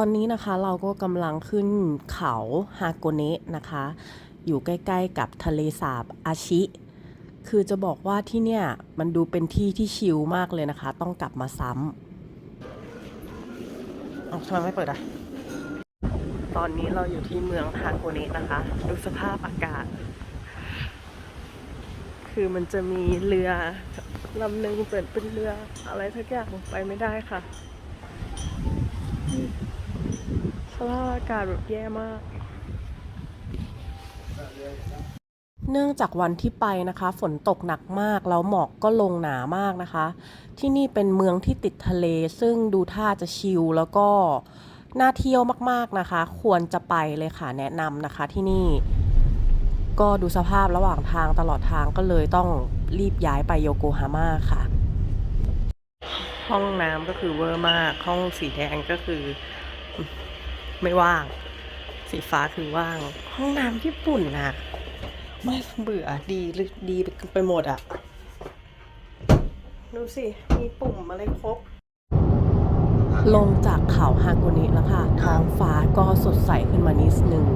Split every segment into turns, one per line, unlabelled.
ตอนนี้นะคะเราก็กำลังขึ้นเขาฮาโกเนะนะคะ อยู่ใกล้ๆกับทะเลสาบอาชิ คือจะบอกว่าที่เนี่ยมันดูเป็นที่ที่ชิลมากเลยนะคะ ต้องกลับมาซ้ำเอาทำไมไม่เปิดอะ ตอนนี้เราอยู่ที่เมืองฮาโกเนะนะคะ ดูสภาพอากาศ คือมันจะมีเรือลำหนึ่งเปิดเป็นเรืออะไรทักอย่างไปไม่ได้ค่ะ สภาพอากาศแบบแย่มาก เนื่องจากวันที่ไปนะคะ ฝนตกหนักมาก แล้วหมอกก็ลงหนามากนะคะ ที่นี่เป็นเมืองที่ติดทะเล ซึ่งดูท่าจะชิลแล้วก็น่าเที่ยวมากๆนะคะ ควรจะไปเลยค่ะแนะนำนะคะที่นี่ ก็ดูสภาพระหว่างทางตลอดทางก็เลยต้องรีบย้ายไปโยโกฮาม่าค่ะ ห้องน้ำก็คือเวอร์มาก ห้องสีแดงก็คือ ไม่ว่าง สีฟ้าคือว่าง ห้องน้ำญี่ปุ่นน่ะไม่เบื่อดีหรือดีไปหมดอะดูสิ มีปุ่มอะไรครบ ลงจากเขาฮากุนิแล้วค่ะ ท้องฟ้าก็สดใสขึ้นมานิดนึง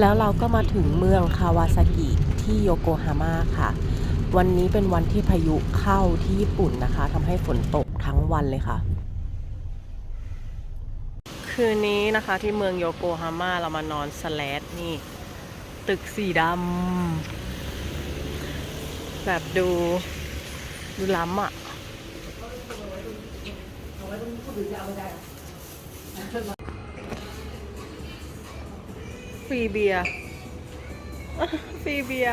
แล้วเราก็มาถึงเมืองคาวาซากิที่โยโกฮาม่าค่ะ วันนี้เป็นวันที่พายุเข้าที่ญี่ปุ่นนะคะทำให้ฝนตกทั้งวันเลยค่ะ คืนนี้นะคะที่เมืองโยโกฮาม่าเรามานอนสแลดนี่ ตึกสีดำแบบดู ดูล้ำอะฟรีเบียฟรีเบีย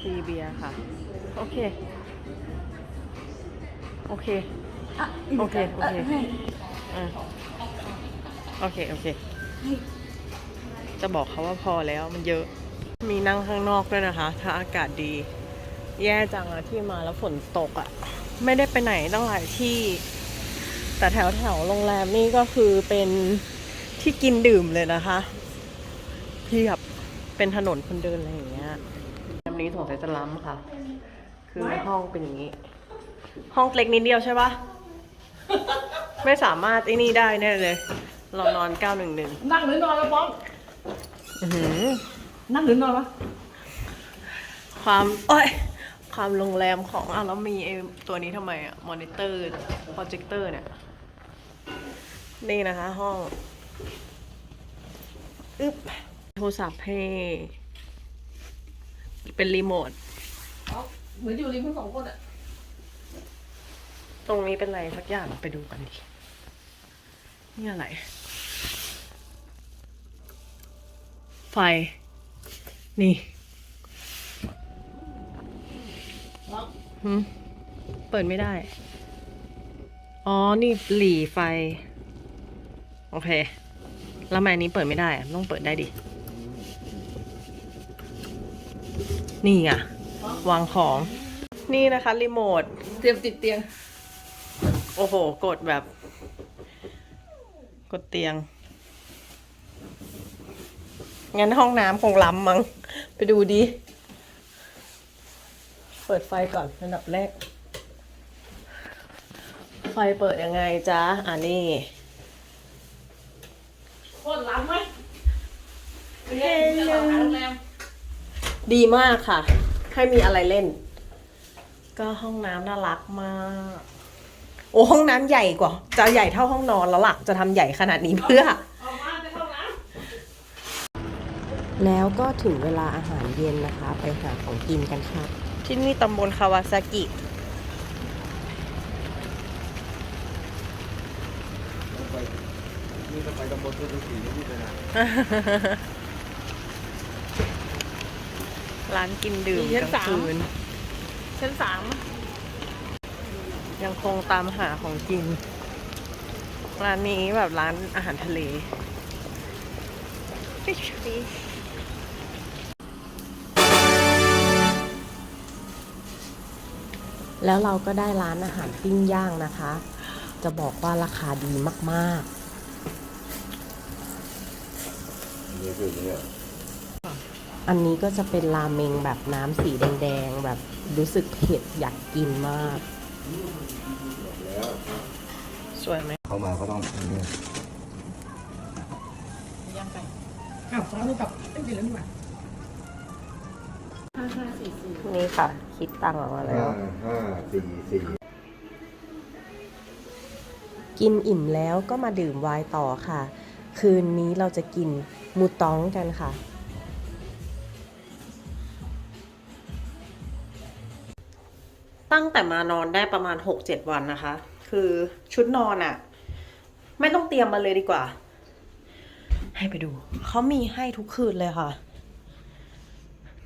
ฟรีเบียค่ะ โอเค โอเค โอเค โอเคอะโอเค โอเค จะบอกเขาว่าพอแล้วมันเยอะ มีนั่งข้างนอกด้วยนะคะ ถ้าอากาศดี แย่จังอะที่มาแล้วฝนตกอะไม่ได้ไปไหนตั้งหลายที่ แต่แถวแถวโรงแรมนี่ก็คือเป็นที่กินดื่มเลยนะคะเพียบเป็นถนนคนเดินอะไรอย่างเงี้ยแบบนี้สงสัยจะล้ำค่ะ คือห้องเป็นอย่างนี้ ห้องเล็กนิดเดียวใช่ปะ ไม่สามารถไอ้นี่ได้แน่เลยเรานอนเก้าหนึ่งหนึ่ง
นั่งหรือนอนวะป้อง นั่งหรือนอนวะ
ความเอ้ยความโรงแรมของอะแล้วมีไอ้ตัวนี้ทำไมอะมอนิเตอร์โปรเจคเตอร์เนี่ย นี่นะคะห้องอึ๊บโทรศัพท์ให้ เป็นรีโมท
เหมือนอยู่ริมทั้งสองคนอะ
ตรงนี้เป็นอะไรสักอย่างไปดูกันดิ นี่อะไร ไฟ นี่เปิดไม่ได้ อ๋อ นี่หลีไฟ โอเค แล้วทำไมอันนี้เปิดไม่ได้ต้องเปิดได้ดิ นี่ไงวางของ นี่นะคะ รีโมท
เตรียมติดเตียง
โอ้โห กดแบบ กดเตียง งั้นห้องน้ำคงล้ำมั้ง ไปดูดิ เปิดไฟก่อนอันดับแรก ไฟเปิดยังไงจ๊ะ อ่านี่
โคตรล้ำไหมเป็นไงจะหลอกหาโรงแรม
ดีมากค่ะ ให้มีอะไรเล่น ก็ห้องน้ำน่ารักมาก โอ้ห้องน้ำใหญ่กว่า จะใหญ่เท่าห้องนอนแล้วล่ะ จะทำใหญ่ขนาดนี้เพื่อ
ออกมาจะเข้าน้
แล้วก็ถึงเวลาอาหารเย็นนะคะ ไปหาของกินกันค่ะ ที่นี่ตำบลคาวาซากิ
นี่ก็ไปตำบลพุทธศรีนี่พูดเลยนะ
ร้านกินดื่มกลางคืนำ
ชั้นสาม
ยังคงตามหาของกิน ร้านนี้แบบร้านอาหารทะเลแล้วเราก็ได้ร้านอาหารปิ้งย่างนะคะ จะบอกว่าราคาดีมาก
นี่คือเนี่ย
ๆอันนี้ก็จะเป็นราเมงแบบน้ำสีแดงๆ แบบรู้สึกเผ็ดอยากกินมาก สวยไหม
เข้ามาก็ต้องอย่างนี้
อ้าวเรากลับเอ้ยเดี๋ยวแล้วนี่หว่า
นี่ค่ะ คิดตังค์ออกมาแล้ว
ห้าห้าสี่สี่
กินอิ่มแล้วก็มาดื่มไวน์ต่อค่ะ คืนนี้เราจะกินมูตองกันค่ะ ตั้งแต่มานอนได้ประมาณ6-7วันนะคะ คือชุดนอนอะไม่ต้องเตรียมมาเลยดีกว่า ให้ไปดู เขามีให้ทุกคืนเลยค่ะ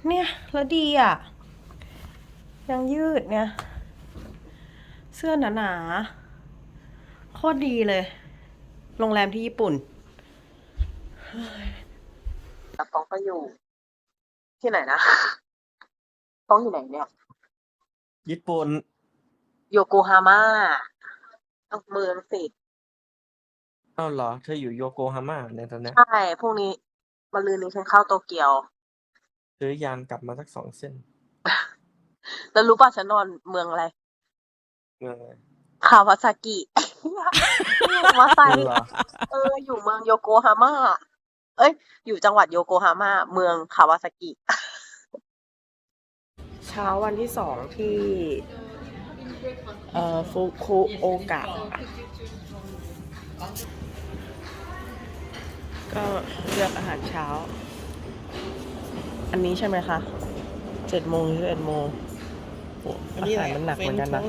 เนี่ยแล้วดีอะยังยืดเนี่ย เสื้อหนาๆโคตรดีเลย โรงแรมที่ญี่ปุ่นแต่ต้องก็อยู่ ที่ไหนนะ ต้องอยู่ไหนเนี่ย
ญี่ปุ่น
โยโกฮาม่าเอาเมืองสิ
เอ้าเหรอ เธออยู่โยโกฮาม่าในตอนนี้
ใช่พรุ่งนี้มาลืนนี้ฉันเข้าโตเกียว
ซื้อยานกลับมาสักสองเส้น
แล้วรู้ป่ะฉันนอนเมืองอะไร
เมืองอะไร
คาวาซากิมาไซ
เหรอ
เออ อยู่เมืองโยโกฮาม่า เอ้ย อยู่จังหวัดโยโกฮาม่า เมืองคาวาซากิ เช้าวันที่สองที่เอ่อฟุคุโอกะก็เลือกอาหารเช้า อันนี้ใช่ไหมคะเจ็ดโมงหรือเอ็ดโมงโอ้อาหารมันหนักเหมือนกันนะ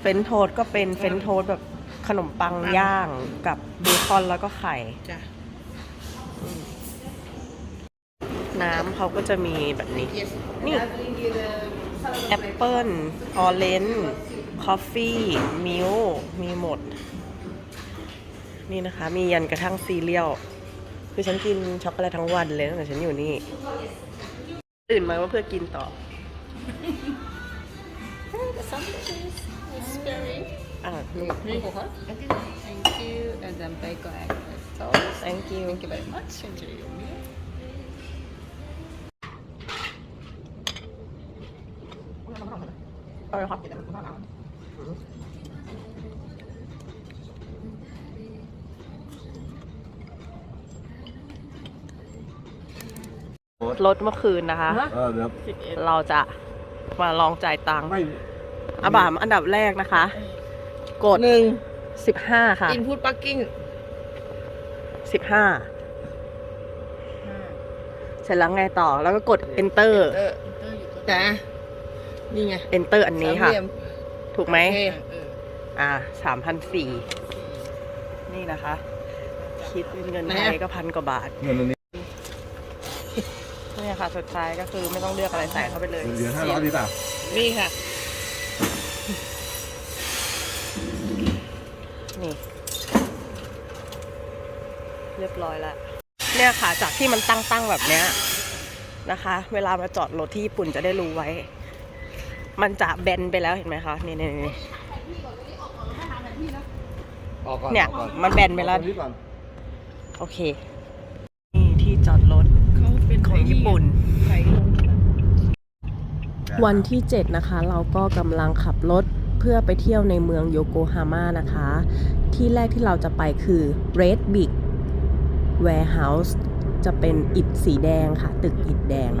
เฟรนช์โทสต์ก็เป็นเฟรนช์โทสต์แบบขนมปังย่างกับเบคอนแล้วก็ไข่
จ้ะ
น้ำเขาก็จะมีแบบนี้ นี่แอปเปิลออเรนจ์คอฟฟี่มิลมีหมด นี่นะคะ มียันกระทั่งซีเรียลคือฉันกินช็อกโกแลตทั้งวันเลยตั้งแต่ฉันอยู่นี่ ตื่นมาว่าเพื่อกินต่ออ่านี่
Thank you. And then bacon egg toast.
thank you
Thank you very much. Enjoy your meal.
อาเลยครับรถเมื่อคืนนะคะ
เออเดี๋ยว
เราจะมาลองจ่ายตังค์
ไม่
อาบามอันดับแรกนะคะ กด
หนึ่ง
สิบห้าค่ะ
อินพุตปักกิ้ง
สิบห้าเสร็จแล้วไงต่อแล้วก็กด enter
เออแต่ นี่ไง
enter อันนี้ค่ะ
สามเหลี่ยม
ถูกไหม
โอเค
อ่าสามพันสี่นี่นะคะ คิดเป็นเงินไทยก็พันกว่าบาท
เงินอันนี้
เนี่ยค่ะสุดท้ายก็คือไม่ต้องเลือกอะไรใส่เข้าไปเลย
เหลือห้าร้อยดีป่ะ
นี่ค่ะ
นี่ เรียบร้อยแล้วเนี่ยค่ะจากที่มันตั้งตั้งๆแบบเนี้ยนะคะ เวลามาจอดรถที่ญี่ปุ่นจะได้รู้ไว้ มันจะแบนไปแล้วเห็นไหมคะนี่นี่นี่
ออกก่อน
เนี่ย
ออกก่อ
มันแบนไปแล้ว
เอาตรงนี้ก่อน
โอเค นี่ที่จอดรถ
เขาเป็น
ของญี่ปุ่น
ไข่ลง
วันที่ 7 นะคะ เราก็กำลังขับรถเพื่อไปเที่ยวในเมืองโยโกฮาม่านะคะ ที่แรกที่เราจะไปคือ Red Big Warehouse จะเป็นอิฐสีแดงค่ะ ตึกอิฐแดง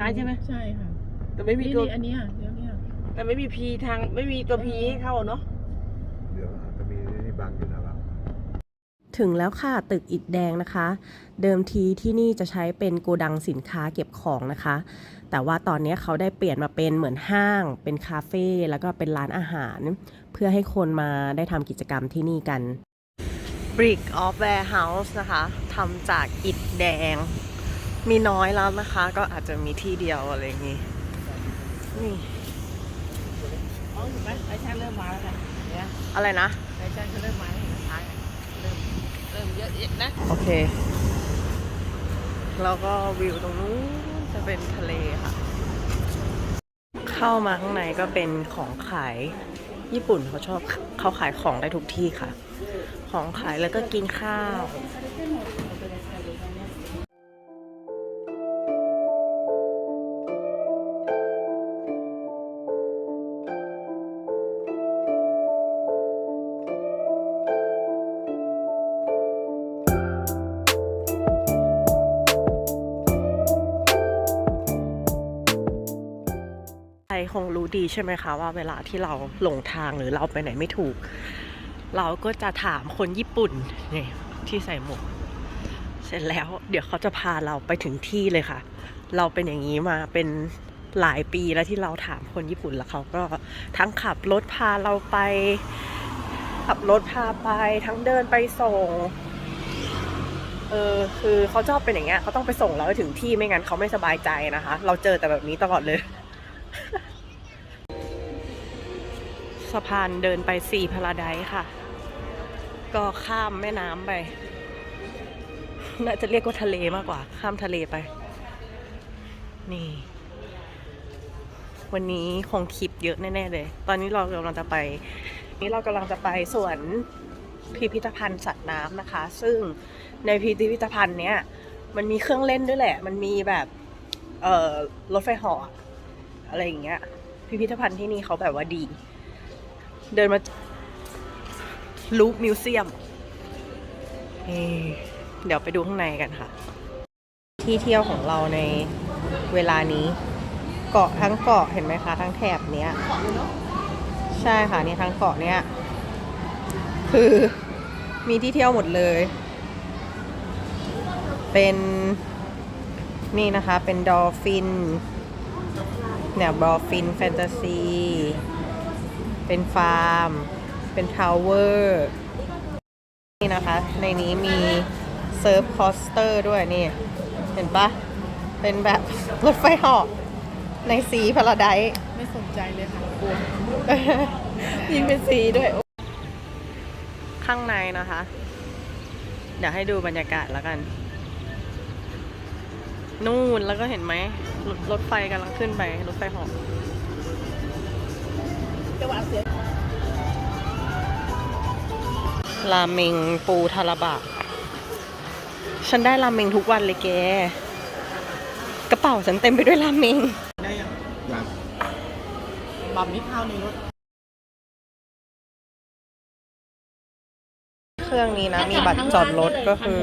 ซ้ายใช่ไหมใช่ค่ะ แต่ไม่มี
นี่
ตัว
นี่อันเนี้ยเดี๋ยวเนี้ย
แต่ไม่มีพีทางไม่มีตัวพีให้เข้าเนาะ
เดี๋ยวจะมีนี่บังอยู่นะครับ
ถึงแล้วค่ะ ตึกอิฐแดงนะคะ เดิมทีที่นี่จะใช้เป็นโกดังสินค้าเก็บของนะคะ แต่ว่าตอนนี้เขาได้เปลี่ยนมาเป็นเหมือนห้าง เป็นคาเฟ่แล้วก็เป็นร้านอาหาร เพื่อให้คนมาได้ทำกิจกรรมที่นี่กัน Brick of Warehouse นะคะทำจากอิฐแดง มีน้อยแล้วนะคะ ก็อาจจะมีที่เดียวอะไรอย่างงี้ นี่
อ๋อถูกไหมไอช่างเริ่มมาแล้วค่ะเนี่ย
อะไรนะ
ไอช่างเขาเริ่มมาแล้วเห็นไหมท้ายอะเริ่มเริ่มเยอะแยะนะ
โอเค แล้วก็วิวตรงนู้นจะเป็นทะเลค่ะ เข้ามาข้างในก็เป็นของขายญี่ปุ่นเขาชอบเขาขายของได้ทุกที่ค่ะ ของขายแล้วก็กินข้าว ดีใช่ไหมคะว่าเวลาที่เราหลงทางหรือเราไปไหนไม่ถูก เราก็จะถามคนญี่ปุ่นนี่ที่ใส่หมวกเสร็จแล้วเดี๋ยวเขาจะพาเราไปถึงที่เลยค่ะ เราเป็นอย่างนี้มาเป็นหลายปีแล้วที่เราถามคนญี่ปุ่นแล้วเขาก็ทั้งขับรถพาเราไป ขับรถพาไปทั้งเดินไปส่งเออคือเขาชอบเป็นอย่างเงี้ยเขาต้องไปส่งเราให้ถึงที่ไม่งั้นเขาไม่สบายใจนะคะ เราเจอแต่แบบนี้ตลอดเลย สะพานเดินไปสี่พาราไดค่ะ ก็ข้ามแม่น้ำไป น่าจะเรียกว่าทะเลมากกว่า ข้ามทะเลไป นี่ วันนี้คงคลิปเยอะแน่ๆเลย ตอนนี้เรากำลังจะไป นี่เรากำลังจะไปสวนพิพิธภัณฑ์สัตว์น้ำนะคะ ซึ่งในพิพิธภัณฑ์เนี้ยมันมีเครื่องเล่นด้วยแหละ มันมีแบบ เอ่อรถไฟเหาะอะไรอย่างเงี้ย พิพิธภัณฑ์ที่นี่เขาแบบว่าดี เดินมาลูปมิวเซียมเดี๋ยวไปดูข้างในกันค่ะ ที่เที่ยวของเราในเวลานี้ เกาะทั้งเกาะเห็นไหมคะ ทั้งแถบเนี้ย ใช่ค่ะนี่ทั้งเกาะเนี้ย คือมีที่เที่ยวหมดเลย เป็นนี่นะคะเป็นดอลฟินเนี่ยดอลฟินแฟนตาซี เป็นฟาร์ม เป็นทาวเวอร์นี่นะคะ ในนี้มีเซิร์ฟคอสเตอร์ด้วยนี่ เห็นปะเป็นแบบรถไฟเหาะในสีพาราไดซ์
ไม่สนใจเลยค่ะกลัว
ยิงเป็นสีด้วย ข้างในนะคะ เดี๋ยวให้ดูบรรยากาศแล้วกัน นู่นแล้วก็เห็นไหมรถรถไฟกำลังขึ้นไป รถไฟเหาะ ราเมงปูทาราบะ ฉันได้ราเมงทุกวันเลยแก กระเป๋าฉันเต็มไปด้วยราเมง
บะหมี่ข้าวในรถ
เครื่องนี้นะ มีบัตรจอดรถก็คือ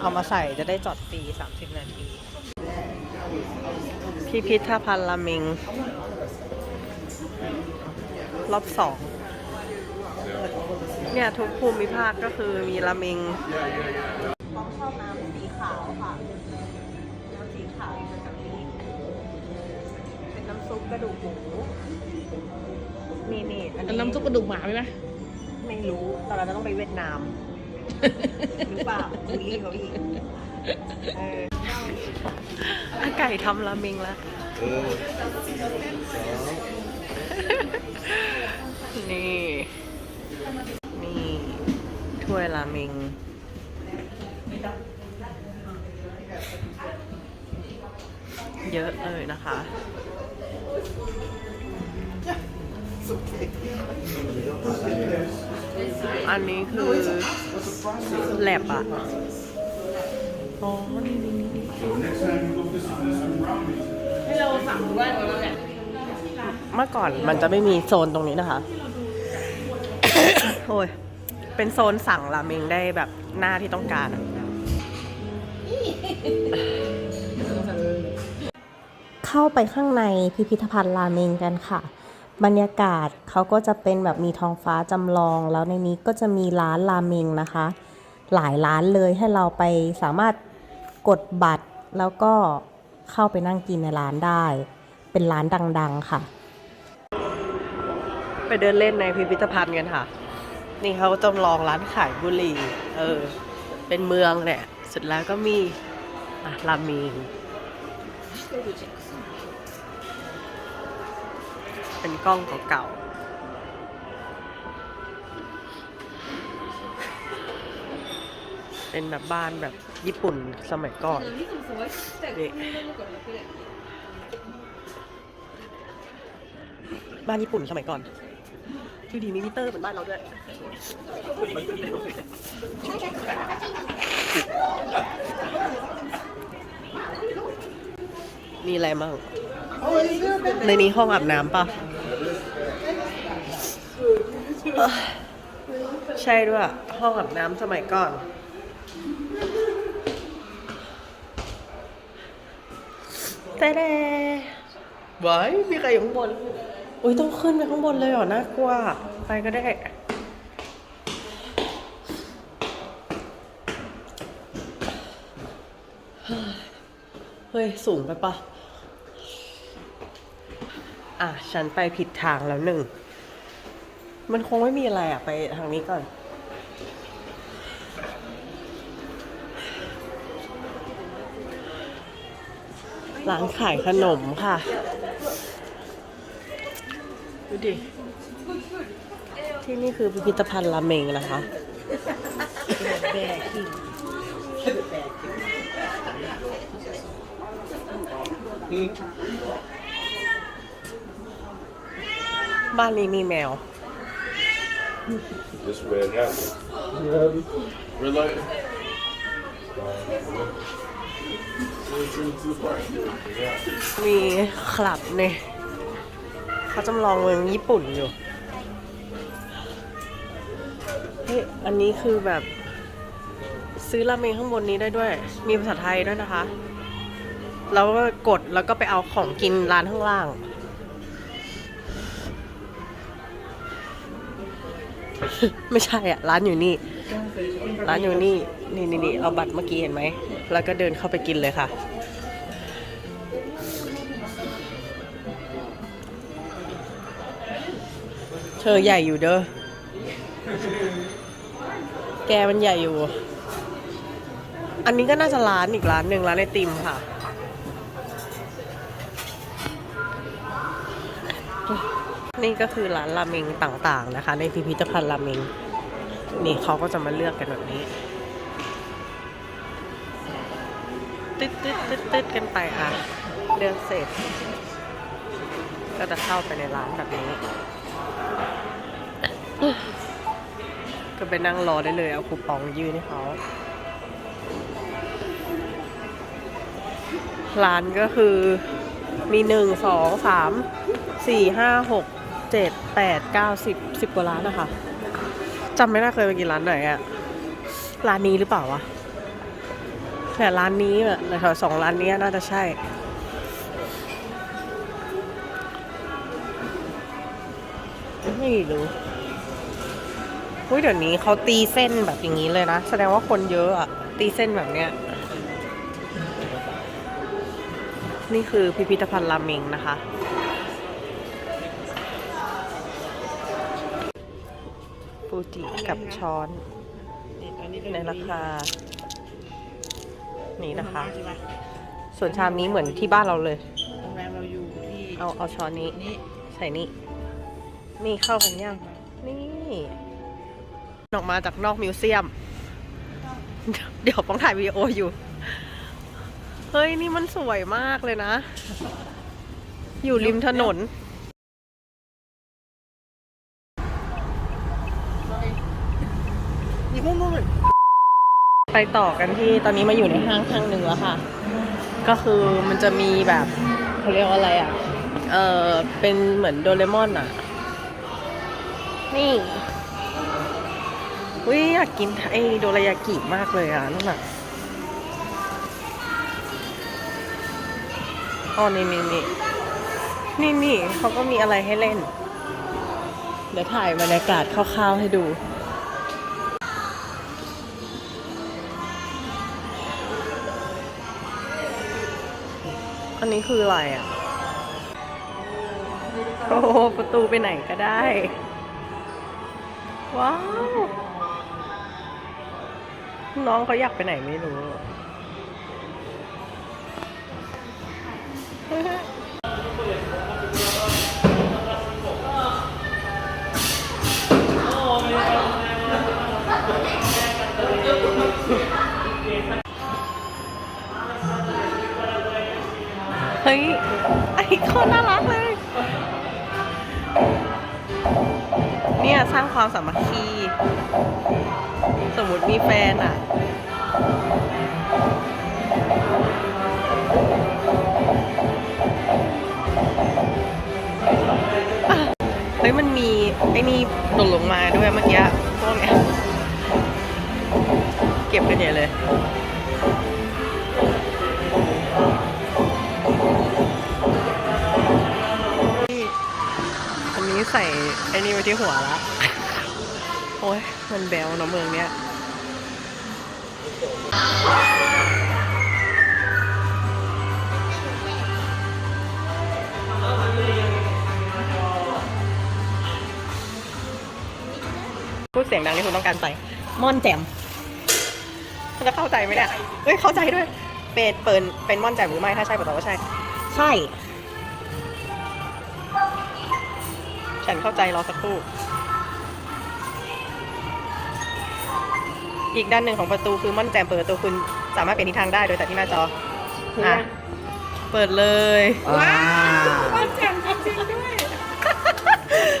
เอามาใส่จะได้จอดฟรี 30 นาที พิพิธภัณฑ์ราเมง รอบสองเนี่ยทุกภูมิภาคก็คือมีราเมงต้องชอบน้ำสีขาวค่ะน้ำสีขาวเป็นแบบนี้ เป็นน้ำซุปกระดูกหมูนี่นี่อันนี้
น้ำซุปกระดูกหมาไหมไหม
ไม่รู้แต่เราจะต้องไปเวียดนามหรือเปล่าคุยเขาอีกเอออาไก่ทำราเมงแล้ว
เออสอง
นี่ นี่ถ้วยราเมงเยอะเลยนะคะ อันนี้คือแลบอะอ๋อนี่นี่นี่นี่
ให้เราสั่งด้วยเราเนี่ย
เมื่อก่อนมันจะไม่มีโซนตรงนี้นะคะ โอ้ย เป็นโซนสั่งราเมงได้แบบหน้าที่ต้องการอะเข้าไปข้างในพิพิธภัณฑ์ราเมงกันค่ะ บรรยากาศเขาก็จะเป็นแบบมีท้องฟ้าจำลอง แล้วในนี้ก็จะมีร้านราเมงนะคะ หลายร้านเลยให้เราไปสามารถกดบัตรแล้วก็เข้าไปนั่งกินในร้านได้ เป็นร้านดัง ๆ ค่ะ ไปเดินเล่นในพิพิธภัณฑ์กันค่ะ นี่เขาจำลองร้านขายบุหรี่ เออ เป็นเมืองเนี่ยสุดแล้วก็มีอะรามงเป็นกล้องเก่าๆ เป็นแบบบ้านแบบญี่ปุ่นสมัยก่อนนี่บ้านญี่ปุ่นสมัยก่อน ดูดีมีมิเตอร์เหมือนบ้านเราด้วยมีอะไรมั่งในนี้ห้องอาบน้ำปะเอ้ยใช่ด้วย ห้องอาบน้ำสมัยก่อนแต่ไว้มีใครอยู่ข้างบน อุ้ยต้องขึ้นไปข้างบนเลยเหรอน่ากลัว ไปก็ได้ เฮ้ย สูงไปปะอะ ฉันไปผิดทางแล้วหนึ่ง มันคงไม่มีอะไรอะ ไปทางนี้ก่อน ร้านขายขนมค่ะ ดูดิ ที่นี่คือพิพิธภัณฑ์ราเมงนะคะบ้านนี้มีแมว
This way it happens. Relax. Too far.
มีคลับเนี่ย เขาจำลองเมืองญี่ปุ่นอยู่เฮ้ยอันนี้คือแบบซื้อราเมงข้างบนนี้ได้ด้วย มีภาษาไทยด้วยนะคะ แล้วก็กดแล้วก็ไปเอาของกินร้านข้างล่าง ไม่ใช่อะ ร้านอยู่นี่ ร้านอยู่นี่ นี่นี่นี่เอาบัตรเมื่อกี้เห็นไหม แล้วก็เดินเข้าไปกินเลยค่ะ เธอใหญ่อยู่เด้อ แกมันใหญ่อยู่ อันนี้ก็น่าจะร้านอีกร้านหนึ่งร้านไอติมค่ะ นี่ก็คือร้านราเมงต่างๆนะคะ ในพิพิธภัณฑ์ราเมง นี่เขาก็จะมาเลือกกันแบบนี้ตึ๊ดตึ๊ดตึ๊ดตึ๊ดกันไปอะเลือกเสร็จ ก็จะเข้าไปในร้านแบบนี้ ก็ไปนั่งรอได้เลยเอาคูปองยื่นให้เขาร้านก็คือมีหนึ่งสองสามสี่ห้าหกเจ็ดแปดเก้าสิบสิบกว่าร้านนะคะจำไม่ได้เคยไปกินร้านไหนอะร้านนี้หรือเปล่าวะแต่ร้านนี้อะแถวสองร้านนี้น่าจะใช่ไม่รู้ เฮ้ยเดี๋ยวนี้เขาตีเส้นแบบอย่างนี้เลยนะ แสดงว่าคนเยอะอะตีเส้นแบบเนี้ย นี่คือพิพิธภัณฑ์ราเมงนะคะ ฟูจิกับช้อนในราคา นี่นะคะ ส่วนชามนี้เหมือนที่บ้านเราเลย
โรงแรมเราอยู่ที่
เอาเอาช้อนนี้ ใส่นี่ นี่เข้ากันยัง นี่ ออกมาจากนอกมิวเซียม เดี๋ยวป้องถ่ายวีดีโออยู่ เฮ้ย นี่มันสวยมากเลยนะ อยู่ริมถนน ไปต่อกันที่ตอนนี้มาอยู่ในห้างห้างหนึ่งแล้วค่ะ ก็คือมันจะมีแบบเขาเรียกว่าอะไรอะ เออเป็นเหมือนโดเรมอนอะ นี่ วิอยากกินไอโดรายากิมากเลยอะนั่นน่ะอ๋อนี่นี่นี่นี่นี่เขาก็มีอะไรให้เล่น เดี๋ยวถ่ายบรรยากาศคร่าวๆให้ดู อันนี้คืออะไรอะ โอ้ประตูไปไหนก็ได้ ว้าว น้องเขาอยากไปไหนไม่รู้ เฮ้ย ไอ้คนน่ารักเลย เนี่ย สร้างความสามัคคี สมมติมีแฟนอะ เฮ้ยมันมีไอ้นี่ตกลงมาด้วยเมื่อกี้พวกเนี้ยเก็บกันใหญ่เลยอันนี้ใส่ไอ้นี่ไว้ที่หัวละโอ้ย มันแบวเนอะเมืองเนี้ยพูดเสียงดังนี่คุณต้องการใส่ม่อนแจ่มมันจะเข้าใจไหมเนี่ยเฮ้ย เข้าใจด้วย เป็นเปิดเป็นม่อนแจ่มหรือไม่ ถ้าใช่บอกว่าใช่ ใช่ ฉันเข้าใจรอสักครู่ อีกด้านหนึ่งของประตูคือม่อนแจ่มเปิดประตูคุณสามารถเปลี่ยนทิศทางได้โดยแต่ที่หน้าจออะเปิดเลย
ว้า
ม่อนแจ่มจริงๆด้วย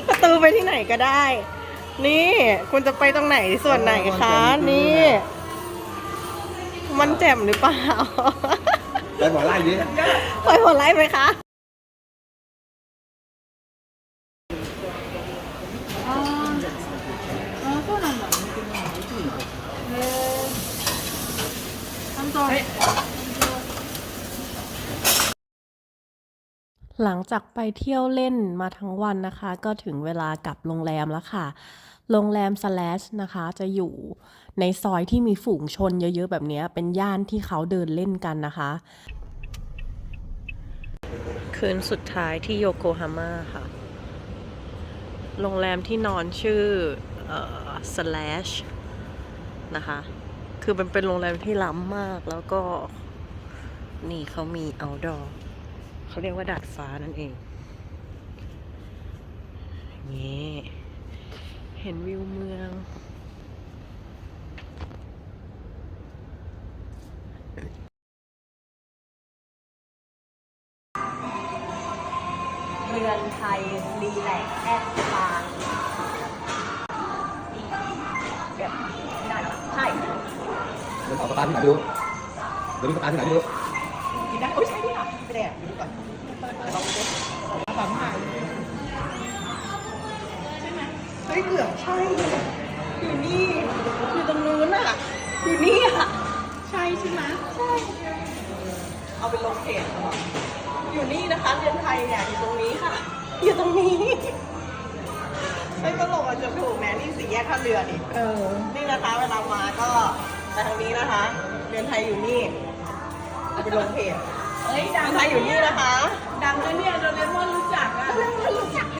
ประตูไปที่ไหนก็ได้ นี่ คุณจะไปตรงไหนส่วนไหนคะนี่มันแจ่มหรือเปล่า
ไปบอกไล่ดิ
ปล่อยหัวไล่ไหมคะ หลังจากไปเที่ยวเล่นมาทั้งวันนะคะ ก็ถึงเวลากลับโรงแรมแล้วค่ะ โรงแรมสแลชนะคะ จะอยู่ในซอยที่มีฝูงชนเยอะๆแบบนี้เป็นย่านที่เขาเดินเล่นกันนะคะ คืนสุดท้ายที่โยโกฮาม่าค่ะ โรงแรมที่นอนชื่อเอ่อ slash นะคะ คือมันเป็นโรงแรมที่ล้ำมากแล้วก็นี่เขามี outdoor เขาเรียกว่าดาดฟ้านั่นเองนี่เห็นวิวเมือง เรือนไทยรีแลกซ์แอดบางแบบได้แล้วใช่
เดี๋ยวขอสตาร์ทที่ไหนไม่รู้เดี๋ยวมีสตาร์ทที่ไหนไม่รู้
ไปแดกดูก่อนลองดูดิปั๊มหายใช่ไหมเฮ้ยเกือบใช่อยู่นี่อยู่ตรงนู้นอะอยู่นี่อะใช่ใช่ไหมใช่ เอาไปลงเพจอยู่นี่นะคะเรือนไทยเนี่ยอยู่ตรงนี้ค่ะ อยู่ตรงนี้ไม่ตลกอะจะถูกแหมนี่สี่แยกท่าเรือนี่
어.
นี่นะคะ เวลามาก็ไปทางนี้นะคะ เรือนไทยอยู่นี่เอาไปลงเพจ
เฮ้ย
เรื
ดัง
อนไทยอยู่นี่นะคะ
ดังนะเนี่ยโดเรมอนรู้จักอะ